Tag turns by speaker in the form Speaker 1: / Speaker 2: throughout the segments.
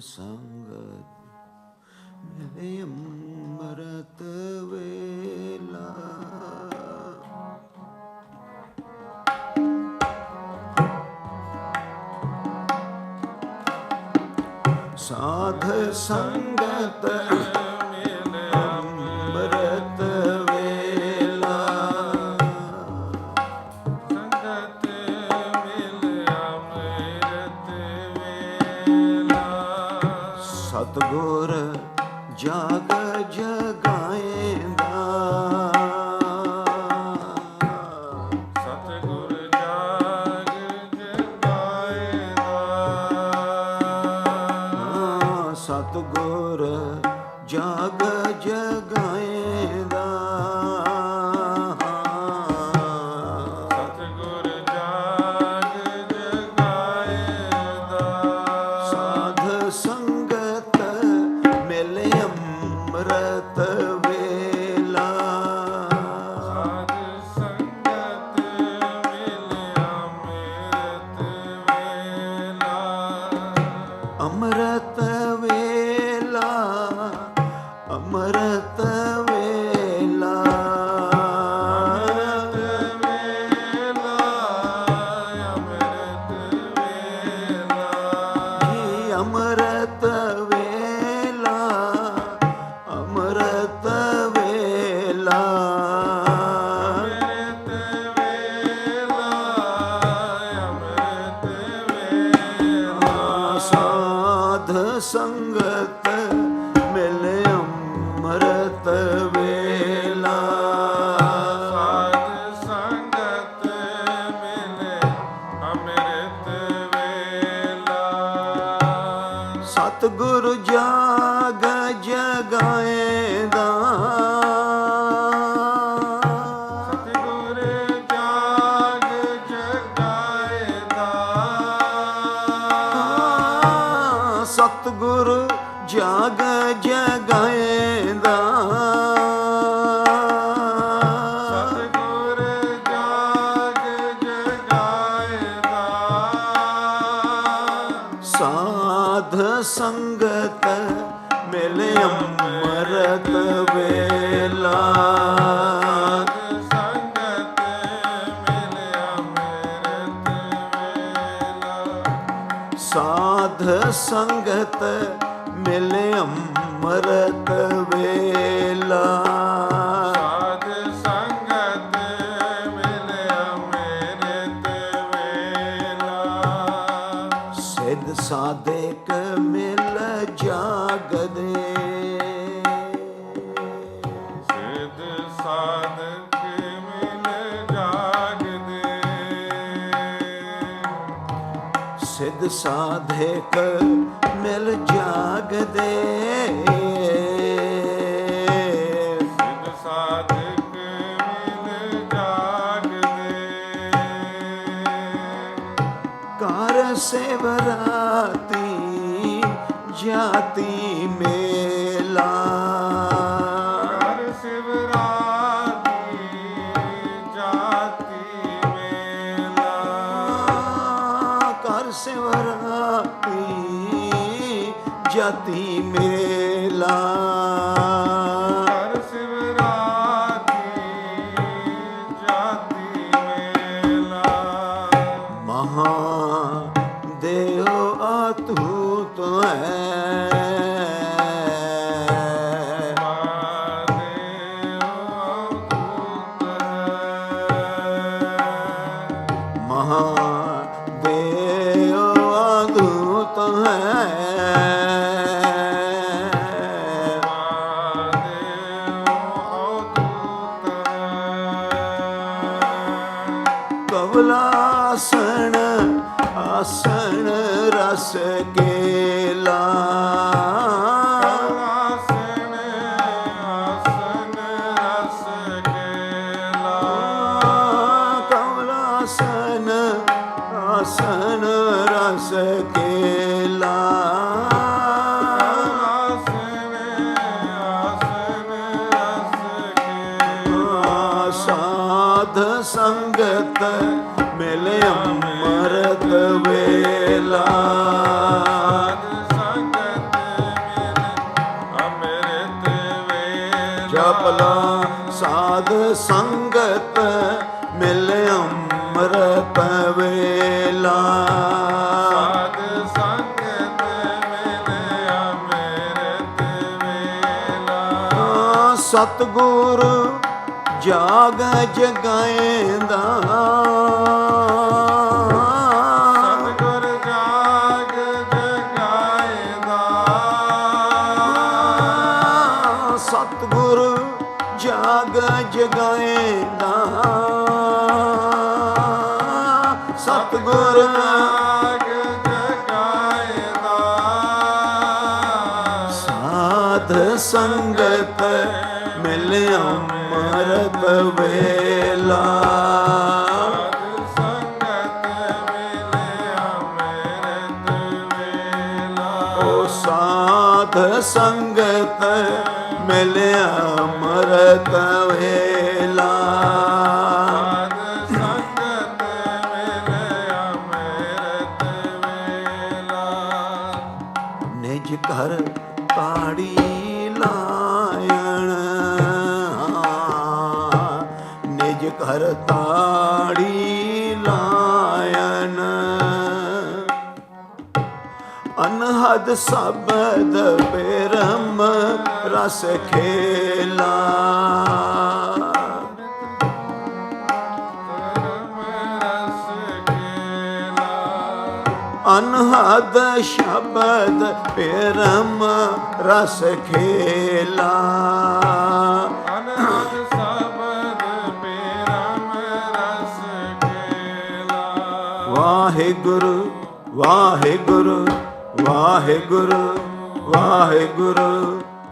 Speaker 1: ਸੰਗਤ ਮੇਰੇ ਮਰਤ ਵੇਲਾ। ਸਾਧ ਸੰਗਤ ਸਤਗੁਰ ਜਾਗ
Speaker 2: ਸਤਗੁਰ ਜਾਗ ਜਗਾਇਂਦਾ
Speaker 1: ਸਤਗੁਰ ਜਗ
Speaker 2: ਜਗਾਇਂਦਾ
Speaker 1: ਸਾਧ ਸੰਗਤ ਮਿਲ ਅੰਮ੍ਰਿਤ ਵੇਲਾ।
Speaker 2: ਸੰਗਤ ਮਿਲੇ ਅੰਮ੍ਰਿਤ ਵੇਲਾ।
Speaker 1: ਸਾਧ ਸੰਗਤ ਮਿਲੇ ਅੰਮ੍ਰਿਤ ਸਾਧੇਕ ਮਿਲ ਜਾਗਦੇ। ਸਿਵਰਾਈ ਜਤੀ ਮੇਲਾ। ਮਹਾ ਦੇਵ ਆਤੂ ਤੂੰ ਹੈ। ਪਲਾਸਣ ਆਸਣ ਰਸ ਕੇਲਾ ਆਸਨ ਰਸ ਕੇਲਾ ਅੰਮ੍ਰਿਤ ਵੇਲਾ ਜਪਲਾ
Speaker 2: ਸਾਧ ਸੰਗਤ ਮਿਲ ਅੰਮ੍ਰਿਤ ਵੇਲਾ
Speaker 1: ਸਤਗੁਰ ਜਾਗ ਜਗਾਏਂਦਾ
Speaker 2: ਗਏ ਨਾ
Speaker 1: ਸਤਗੁਰ ਨਾਗ
Speaker 2: ਜਗਾਏ ਨਾ
Speaker 1: ਸਾਧ ਸੰਗਤ
Speaker 2: ਮਿਲਿਆ ਮਰਬ ਵੇਲਾ।
Speaker 1: ਸੰਗਤ
Speaker 2: ਮਿਲਿਆ ਮਰਤ ਵੇਲਾ।
Speaker 1: ਨਿਜ ਘਰ ਕਾੜੀ ਲਾਇਣ। ਨਿਜ ਘਰ ਤਾੜੀ ਲਾਇਣ। ਅਨਹਦ ਸਬਦ ਬੇ ਰਸ ਖੇਲਾ। ਅਨਹਦ ਸ਼ਬਦ ਪਰਮ ਰਸ ਖੇਲਾ।
Speaker 2: ਅਨਹਦ ਸਬਦ ਪੇਰਮ ਰਸ ਖੇਲਾ।
Speaker 1: ਵਾਹਿਗੁਰੂ ਵਾਹਿਗੁਰੂ ਵਾਹਿਗੁਰੂ ਵਾਹਿਗੁਰੂ।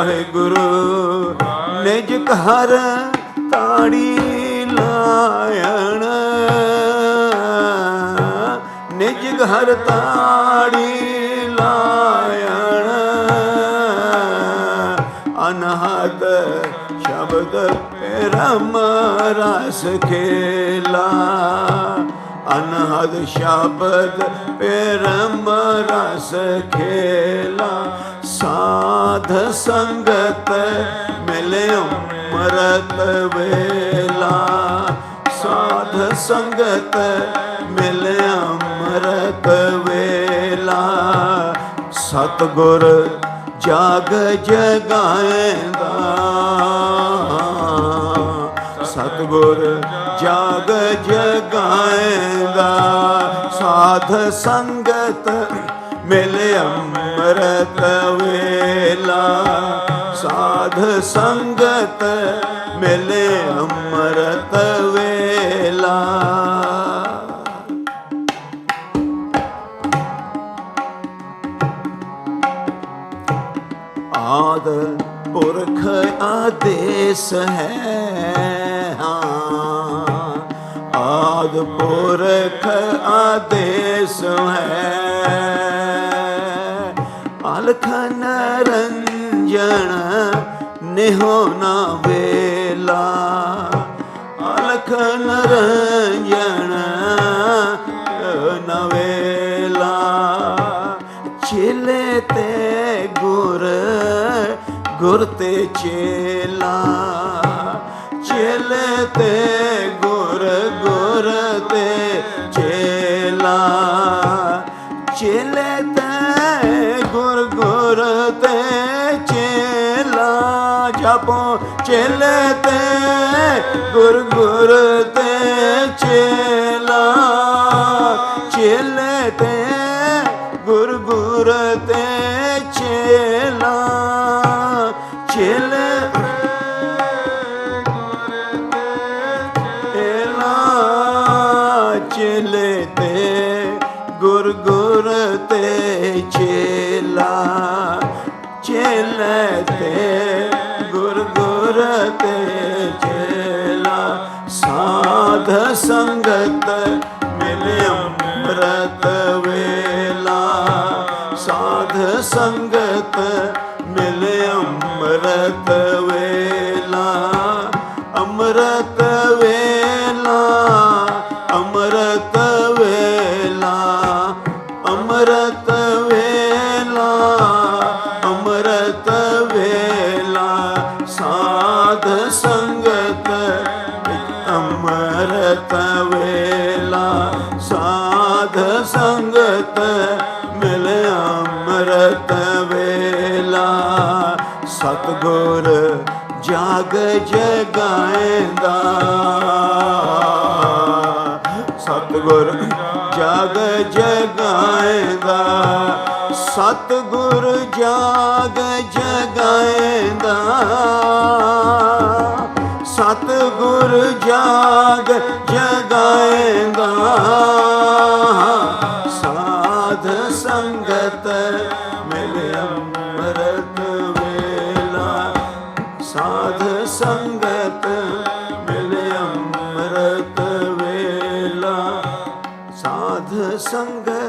Speaker 1: ਵਾਹਿਗੁਰੂ ਨਿਜ ਘਰ ਤਾੜੀ ਲਾਇਣ। ਨਿਜ ਘਰ ਤਾੜੀ ਲਾਇਣ। ਅਨਹਦ ਸ਼ਬਦ ਰਮ ਰਸ ਕੇ। ਅਨਹਦ ਸ਼ਬਦ ਪਰਮ ਰਸ ਖੇਲਾ। ਸਾਧ ਸੰਗਤ ਮਿਲਿਓ ਮਰਤ ਵੇਲਾ। ਸਾਧ ਸੰਗਤ ਮਿਲਿਆ ਮਰਤ ਵੇਲਾ। ਸਤਗੁਰ ਜਾਗ ਜਗਾਏਂਦਾ। ਸਤਗੁਰ ਜਾਗ ਜਗਾਏਂਦਾ ਸਾਧ ਸੰਗਤ ਮਿਲ ਅੰਮ੍ਰਿਤ ਵੇਲਾ। ਸਾਧ ਸੰਗਤ ਮਿਲ ਅੰਮ੍ਰਿਤ ਵੇਲਾ। ਆਦ ਪੁਰਖ ਆਦੇਸ ਹੈ, ਹਾਂ। ਆਦ ਪੁਰਖ ਆਦੇਸ ਹੈ। ਅਲਖ ਨਰੰਜਨ ਨਿਹੋ ਨਾ ਵੇਲਾ। ਅਲਖ ਨਰੰਜਨ ਨਵੇਲਾ ਚੇਲੇ ਤੇ ਗੁਰ ਗੁਰ ਤੇ ਚੇਲਾ। ਚੇਲੇ ਤੇ ਚੇਲੇ ਤੇ ਗੁਰ ਗੁਰ ਤੇ ਚੇਲਾ ਜਪੋ। ਚੇਲੇ ਤੇ ਗੁਰ ਗੁਰ ਤੇ ਚੇਲਾ। ਚੇਲੇ ਤੇ ਗੁਰ ਗੁਰ ਤੇ ਚੇਲਾ। ਚੇਲੇ ਚੇਲਾ, ਚੇਲੇ ਸਾਧ ਸੰਗਤ ਮਿਲੇ ਅੰਮ੍ਰਿਤ ਵੇਲਾ। ਸਾਧ ਸੰਗਤ ਮਿਲੇ ਅੰਮ੍ਰਿਤ ਵੇਲਾ। ਅੰਮ੍ਰਿਤ ਵੇਲਾ ਅੰਮ੍ਰਿਤ ਵੇਲਾ। ਅੰਮ੍ਰਿਤ ਵੇਲਾ ਅੰਮ੍ਰਿਤ ਵੇਲਾ। ਸਾਧ ਸੰਗਤ ਅੰਮ੍ਰਿਤ ਵੇਲਾ ਸਾਧ ਸੰਗਤ ਮਿਲ ਅੰਮ੍ਰਿਤ ਵੇਲਾ। ਸਤਗੁਰ ਜਾਗ ਜਗਾਇਂਦਾ ਸਤਗੁਰ ਜਾਗ ਜਗਾਇਂਦਾ ਸਤਗੁਰ ਜਾਗ ਜਗਾਇਂਦਾ ਸਤਗੁਰ ਜਾਗ ਜਗਾਇਂਦਾ ਸਾਧ ਸੰਗਤ ਮਿਲ ਅੰਮ੍ਰਿਤ ਵੇਲਾ। ਸਾਧ ਸੰਗਤ ਮਿਲ ਅੰਮ੍ਰਿਤ ਵੇਲਾ। ਸਾਧ ਸੰਗਤ